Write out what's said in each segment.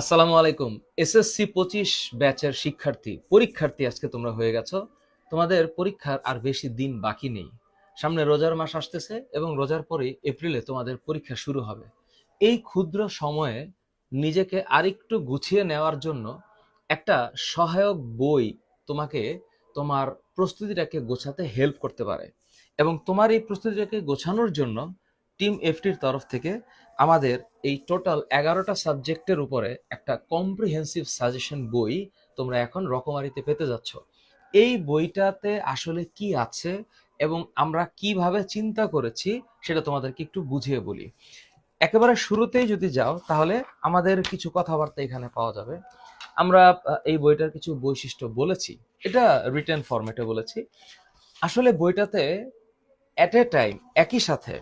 আসসালামু আলাইকুম। এসএসসি পঁচিশ ব্যাচের শিক্ষার্থী, পরীক্ষার্থী আজকে তোমরা হয়ে গেছো। তোমাদের পরীক্ষার আর বেশি দিন বাকি নেই। সামনে রোজার মাস আসতেছে এবং রোজার পরে এপ্রিলে তোমাদের পরীক্ষা শুরু হবে। এই ক্ষুদ্র সময়ে নিজেকে আরেকটু গুছিয়ে নেওয়ার জন্য একটা সহায়ক বই তোমাকে তোমার প্রস্তুতিটাকে গোছাতে হেল্প করতে পারে। এবং তোমার এই প্রস্তুতিটাকে গোছানোর জন্য টিম এফটির তরফ থেকে আমাদের এই টোটাল এগারোটা সাবজেক্টের উপরে একটা কম্প্রিহেন্সিভ সাজেশন বই তোমরা এখন রকমারিতে পেতে যাচ্ছ। এই বইটাতে আসলে কি আছে এবং আমরা কীভাবে চিন্তা করেছি সেটা তোমাদেরকে একটু বুঝিয়ে বলি। একেবারে শুরুতেই যদি যাও, তাহলে আমাদের কিছু কথাবার্তা এখানে পাওয়া যাবে। আমরা এই বইটার কিছু বৈশিষ্ট্য বলেছি। এটা রিটেন ফরম্যাটে বলেছি। আসলে বইটাতে অ্যাট এ টাইম একই সাথে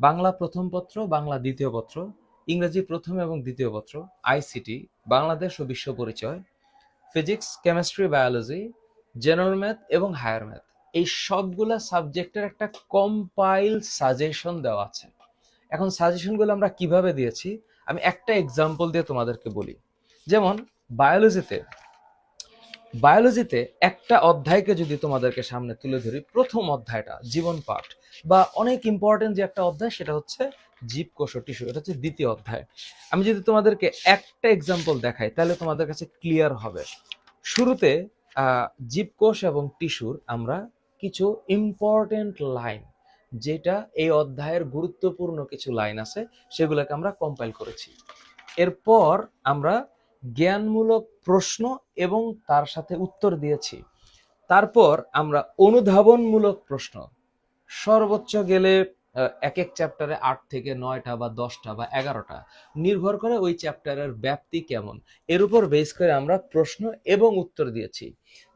বাংলা প্রথম পত্র, বাংলা দ্বিতীয় পত্র, ইংরেজি প্রথম এবং দ্বিতীয় পত্র, আইসিটি, বাংলাদেশ ও বিশ্ব পরিচয়, physics, chemistry, biology, general math এবং হায়ার ম্যাথ। এই সবগুলা সাবজেক্টের একটা কম্পাইল সাজেশন দেওয়া আছে। এখন সাজেশনগুলো আমরা কীভাবে দিয়েছি? আমি একটা এক্সাম্পল দিয়ে তোমাদেরকে বলি। যেমন বায়োলজিতে বায়োলজিতে একটা অধ্যায়কে যদি তোমাদেরকে সামনে তুলে ধরি, প্রথম অধ্যায়টা, জীবন পাঠ, বা অনেক ইম্পর্টেন্ট যে একটা অধ্যায় সেটা হচ্ছে জীবকোষ ও টিস্যু, এটা হচ্ছে দ্বিতীয় অধ্যায়। আমি যদি তোমাদেরকে একটা এক্সাম্পল দেখাই, তাহলে তোমাদের কাছে ক্লিয়ার হবে। শুরুতে জীবকোষ এবং টিস্যুর আমরা কিছু ইম্পর্টেন্ট লাইন যেটা এই অধ্যায়ের গুরুত্বপূর্ণ কিছু লাইন আছে, সেগুলোকে আমরা কম্পাইল করেছি। এরপর আমরা জ্ঞানমূলক প্রশ্ন এবং তার সাথে উত্তর দিয়েছি। তারপর আমরা অনুধাবনমূলক প্রশ্ন। সর্বোচ্চ গেলে এক এক চ্যাপ্টারে আট থেকে নয়টা বা দশটা বা এগারোটা। নির্ভর করে ওই চ্যাপ্টারের ব্যাপ্তি কেমন। এর উপর বেস করে আমরা প্রশ্ন এবং উত্তর দিয়েছি।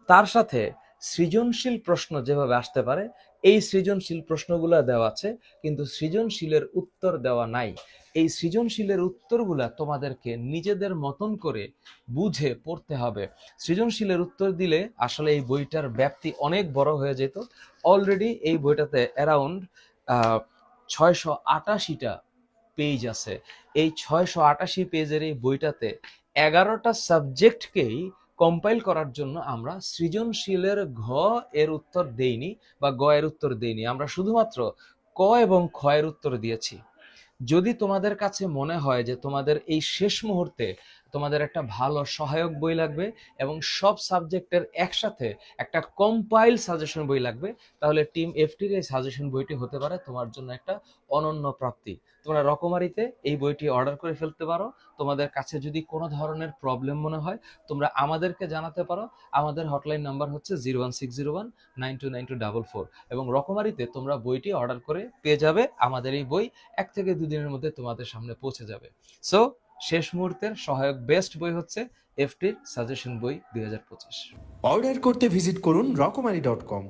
তার সাথে সৃজনশীল প্রশ্ন যেভাবে আসতে পারে, এই সৃজনশীল প্রশ্নগুলো দেওয়া আছে, কিন্তু সৃজনশীলের উত্তর দেওয়া নাই। এই সৃজনশীলের উত্তরগুলা তোমাদেরকে নিজেদের মতন করে বুঝে পড়তে হবে। সৃজনশীলের উত্তর দিলে আসলে এই বইটার ব্যাপ্তি অনেক বড় হয়ে যেত। অলরেডি এই বইটাতে অ্যারাউন্ড ছয়শো আটাশিটা পেজ আছে। এই ছয়শো আটাশি পেজের এই বইটাতে এগারোটা সাবজেক্টকেই কম্পাইল করার জন্য আমরা সৃজনশীলের ঘ এর উত্তর দেইনি বা গ এর উত্তর দেইনি। আমরা শুধুমাত্র ক এবং এর উত্তর দিয়েছি। যদি তোমাদের কাছে মনে হয় যে তোমাদের এই শেষ মুহূর্তে তোমাদের একটা ভালো সহায়ক বই লাগবে এবং সব সাবজেক্টের একসাথে একটা কম্পাইল সাজেশন বই লাগবে। তাহলে টিম এফটির এই সাজেশন বইটি হতে পারে তোমার জন্য একটা অনন্য প্রাপ্তি। তোমরা রকমারিতে এই বইটি অর্ডার করে ফেলতে পারো। তোমাদের কাছে যদি কোনো ধরনের প্রবলেম মনে হয়, তোমরা আমাদেরকে জানাতে পারো। আমাদের হটলাইন নাম্বার হচ্ছে zero one six zero one nine two nine two double four এবং রকমারিতে তোমরা বইটি অর্ডার করে পেয়ে যাবে। আমাদের এই বই এক থেকে দুদিনের মধ্যে তোমাদের সামনে পৌঁছে যাবে। সো শেষ মুহূর্তের সহায়ক বেস্ট বই হচ্ছে এফটির সাজেশন বই দুই হাজার পঁচিশ। অর্ডার করতে ভিজিট করুন রকমারি ডট কম।